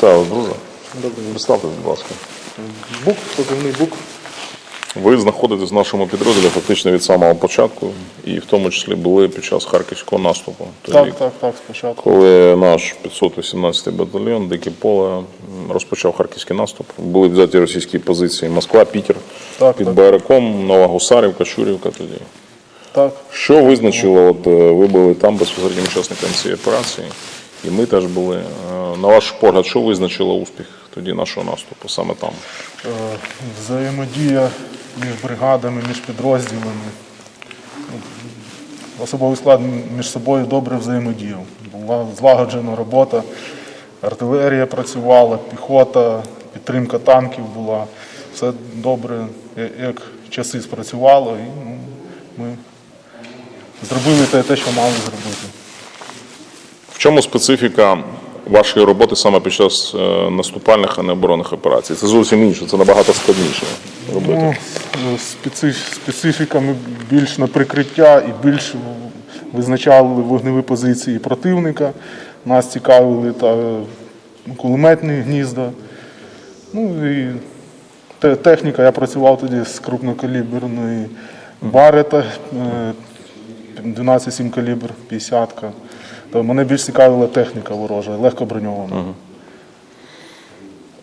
Вітаю друже. Представте, будь ласка. Бук, позивний бук. Ви знаходитесь в нашому підрозділі фактично від самого початку, і в тому числі були під час харківського наступу. Тоді, Так, так, так, спочатку. Коли наш 518-й батальйон Дике поле розпочав харківський наступ, були взяті російські позиції Москва, Пітер, Так, під так. Байраком, Нова Гусарівка, Щурівка тоді. Так. Що визначило, от е, ви були там безпосереднім учасником цієї операції, і ми теж були. На ваш погляд, що визначило успіх тоді нашого наступу саме там? Е, Взаємодія між бригадами, між підрозділами. Ну, Особовий склад між собою добре взаємодіяв. Була злагоджена робота, артилерія працювала, піхота, підтримка танків була. Все добре, як часи спрацювало, і ну, ми зробили те, те, що мали зробити. В чому специфіка вашої роботи саме під час е, наступальних, а не оборонних операцій? Це зовсім інше, це набагато складніше робити. Ну, специфіка ми більш на прикриття і більш визначали вогневі позиції противника. Нас цікавили та кулеметні гнізда. Ну і техніка. Я працював тоді з крупнокаліберної барета, е, 12,7 калібр, 50-ка. То мене більш цікавила техніка ворожа, легко броньована.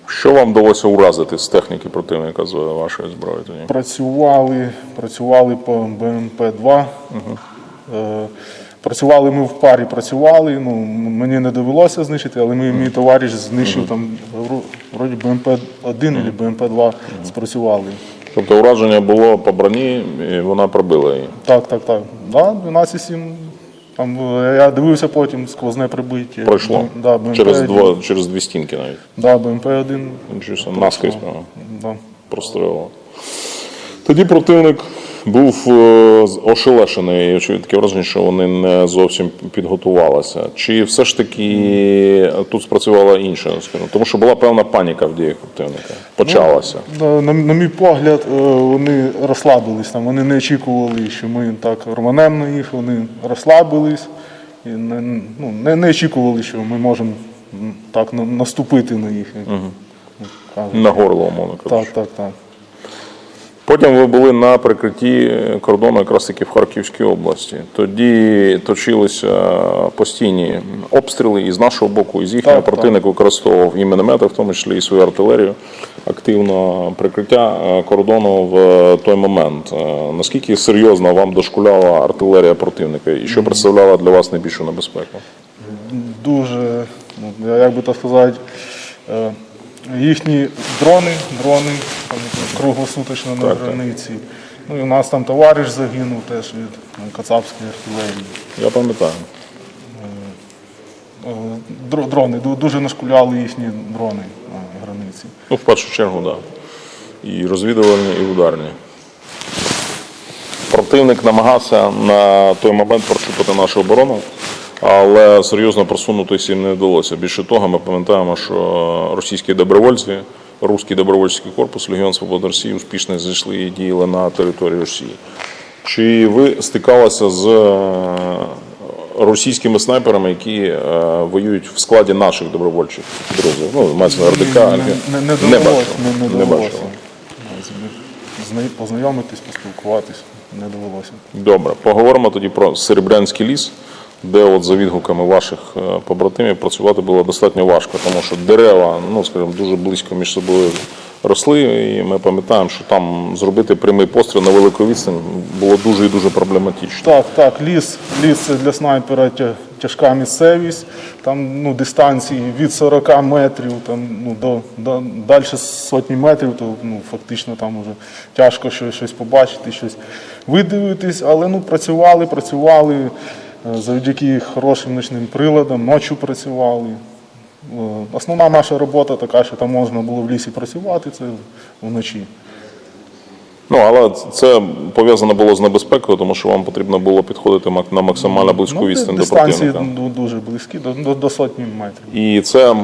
Що вам вдалося уразити з техніки противника з вашої зброї тоді? Працювали, працювали по БМП-2. Е, Працювали ми в парі, працювали. Ну, мені не довелося знищити, але мій, мій товариш знищив там вроді БМП-1 або БМП-2 спрацювали. Тобто ураження було по броні, і вона пробила її. Так, так, так. Да, 12-7. Там, е, я дивився потім сквозне прибиття. Пройшло Б- Да, БМП-1. через, два, через дві стінки навіть. Да, БМП-1. Нічого собі, наскрізь прямо. Да. прострелило. Тоді противник був е, ошелешений, таке враження, що вони не зовсім підготувалися. Чи все ж таки тут спрацювала інша, тому що була певна паніка в діях противника. Почалася. На, на, на мій погляд, е, вони розслабились там. Вони не очікували, що ми так рванемо на їх. Вони розслабились і не, ну, не, не очікували, що ми можемо так на- наступити на їх. кажуть. На горло, умовно кажучи. Так, так, так. Потім ви були на прикритті кордону якраз таки в Харківській області. Тоді точилися постійні обстріли і з нашого боку, і з їхнього противник використовував і міномети, в тому числі і свою артилерію, активно прикриття е, кордону в той момент. Е, Наскільки серйозно вам дошкуляла артилерія противника і що представляла для вас найбільшу небезпеку? Дуже, ну, як би так сказати, е, їхні дрони, дрони там, круглосуточно на Так, так. границі. Ну і у нас там товариш загинув теж від ну, кацапської артилерії. Я пам'ятаю. Е, Дрони, дуже нашкуляли їхні дрони на границі. Ну, в першу чергу, так. Да. І розвідувальні, і ударні. Противник намагався на той момент прочупати нашу оборону, але серйозно просунутися їм не вдалося. Більше того, ми пам'ятаємо, що російські добровольці, Руський добровольчий корпус, Легіон Свободи Росії успішно зайшли і діяли на території Росії. Чи ви стикалися з е, російськими снайперами, які е, воюють в складі наших добровольчих підрозділів? Ну, мається на РДК, Не, не, не, не бачили. не, не Не довелося. бачили. Познайомитись, поспілкуватись не довелося. Добре, поговоримо тоді про Серебрянський ліс, де от за відгуками ваших е, побратимів працювати було достатньо важко, тому що дерева, ну скажімо, дуже близько між собою росли, і ми пам'ятаємо, що там зробити прямий постріл на велику відстань було дуже і дуже проблематично. Так, так, ліс, ліс це для снайпера тяжка місцевість. Там ну, дистанції від 40 метрів там, ну, до, до далі сотні метрів, то ну, фактично там вже тяжко щось, щось побачити, щось видивитись, але ну, працювали, працювали завдяки хорошим ночним приладам, ночі працювали. Е, Основна наша робота така, що там можна було в лісі працювати, це вночі. Ну але це пов'язано було з небезпекою, тому що вам потрібно було підходити на максимально близьку Ну, відстань до противника. Дистанції дуже близькі, до, до, сотні метрів. І це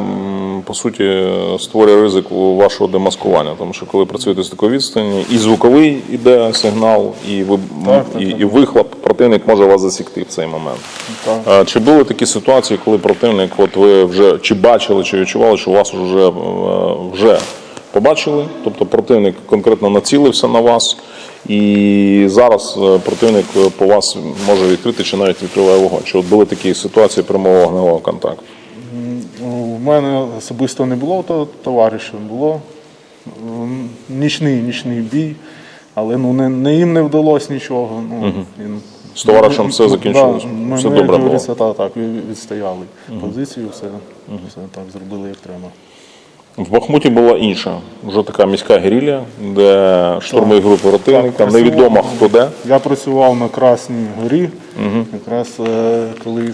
по суті створює ризик вашого демаскування, тому що коли працюєте з такої відстані, і звуковий іде сигнал, і ви Так, і, так. і вихлоп, противник може вас засікти в цей момент. Так. Чи були такі ситуації, коли противник, от ви вже чи бачили, чи відчували, що вас вже, е, вже побачили, тобто противник конкретно націлився на вас, і зараз е, противник е, по вас може відкрити чи навіть відкриває вогонь. Чи от були такі ситуації прямого вогневого контакту? У мене особисто не було то товариша, було нічний, нічний бій, але ну, не, не їм не вдалося нічого. Ну, він- З товаришем все закінчилось? Да, Все добре було? говориться, Так, так, від- відстояли позицію, все, все так зробили як треба. В Бахмуті була інша, вже така міська герілля, де штурмові групи противника, невідомо хто де. Я працював на Красній горі, якраз е, коли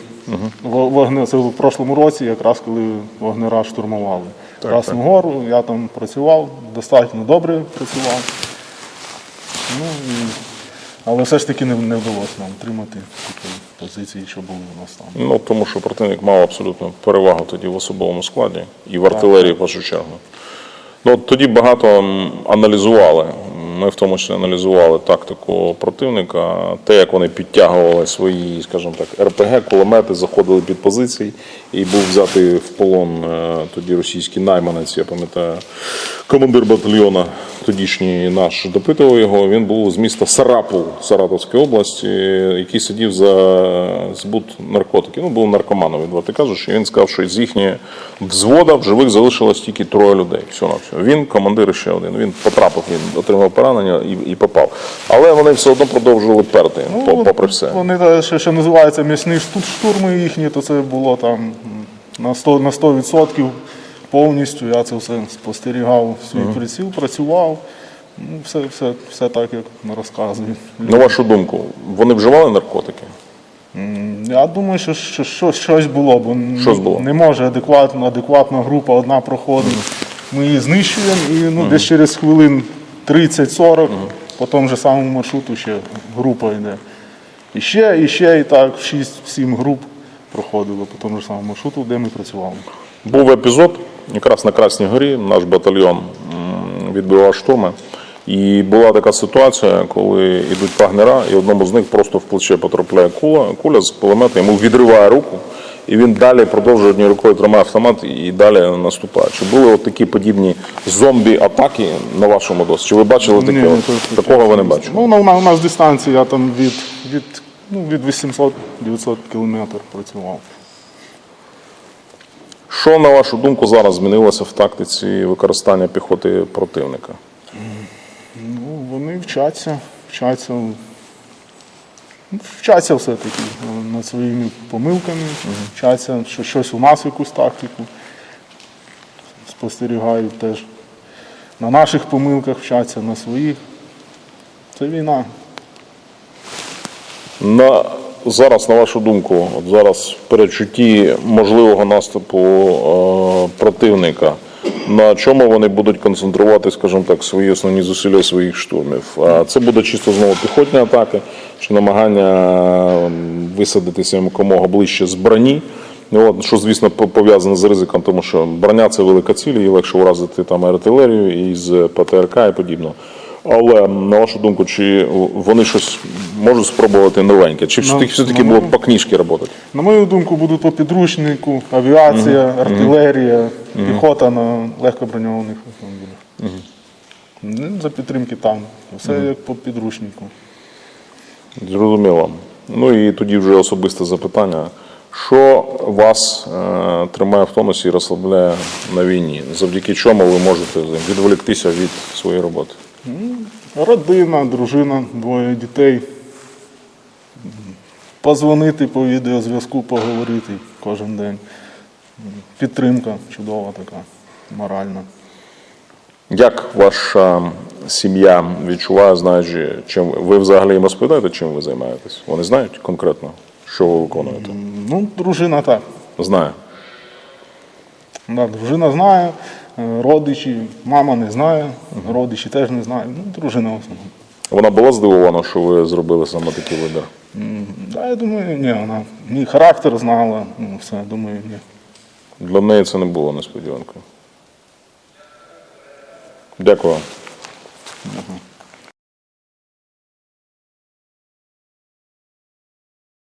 во- вогне, це в прошлому році, якраз коли вогнера штурмували. Красну гору, я там працював, достатньо добре працював. Ну, і, але все ж таки не, не вдалося нам тримати такі позиції, що були у нас там. Ну тому що противник мав абсолютно перевагу тоді в особовому складі і в артилерії, в першу чергу. Ну тоді багато аналізували. Ми в тому числі аналізували тактику противника, те, як вони підтягували свої, скажімо так, РПГ, кулемети, заходили під позиції, і був взятий в полон е, тоді російський найманець, я пам'ятаю, командир батальйону, тодішній наш допитував його. Він був з міста Сарапул Саратовської області, який сидів за збут наркотиків. Ну, був наркоманом, відверто кажучи. І він сказав, що з їхнього взвода в живих залишилось тільки троє людей. Все на все. Він, командир ще один. Він потрапив, він отримав поранення і, і попав. Але вони все одно продовжували перти, по- попри все. Вони те, що, що називається м'ясні штурми їхні, то це було там на 100%, на 100% повністю. Я це все спостерігав, свій приціл, працював. Ну, все, все, все так, як розказують. На вашу думку, вони вживали наркотики? Я думаю, що, що, що щось було, бо Щось було. не може адекватно, адекватна група одна проходить. Ми її знищуємо і ну, десь через хвилин 30-40 по тому же самому маршруту ще група йде. І ще, і ще, і так, 6-7 груп проходило по тому ж самому маршруту, де ми працювали. Був епізод, якраз на Красній горі, наш батальйон відбивав штурми. І була така ситуація, коли йдуть пагнера, і одному з них просто в плече потрапляє куля, куля з кулемета, йому відриває руку, і він далі продовжує однією рукою тримає автомат і далі наступає. Чи були от такі подібні зомбі-атаки на вашому досвіді? Чи ви бачили таке? Ні, ні, Такого ви не бачили? Ну, у нас, у нас дистанція там від, від, ну, від 800-900 кілометрів працював. Що, на вашу думку, зараз змінилося в тактиці використання піхоти противника? Ну, вони вчаться, вчаться, вчаться все-таки над своїми помилками, вчаться, що щось у нас якусь тактику. Спостерігають теж. На наших помилках вчаться, на своїх. Це війна. На зараз, на вашу думку, от зараз в передчутті можливого наступу е, противника, на чому вони будуть концентрувати, скажімо так, свої основні зусилля своїх штурмів? Це буде чисто знову піхотні атаки, чи намагання висадитися якомога ближче з броні. Ну, От, що, звісно, по- пов'язане з ризиком, тому що броня це велика ціль, її легше вразити там артилерію із ПТРК і подібно. Але на вашу думку, чи вони щось можуть спробувати новеньке? Чи все-таки, все-таки було по книжці працювати? На мою думку, будуть по підручнику, авіація, артилерія, піхота на легкоброньованих автомобілях. Ну, За підтримки там. Все як по підручнику. Зрозуміло. Ну і тоді вже особисте запитання. Що вас е, тримає в тонусі і розслабляє на війні? Завдяки чому ви можете відволіктися від своєї роботи? Родина, дружина, двоє дітей. Позвонити по відеозв'язку, поговорити кожен день. Підтримка чудова така, моральна. Як ваша сім'я відчуває, знаючи, чим ви- взагалі їм розповідаєте, чим ви займаєтесь? Вони знають конкретно, що ви виконуєте? Ну, дружина так. Знає. Да, дружина знає, родичі, мама не знає, родичі теж не знають. Ну, дружина в основному. Вона була здивована, що ви зробили саме такий вибір. М, Да, я думаю, ні, вона мій характер знала, ну все, думаю, ні. Для неї це не було несподіванкою. Дякую. вам.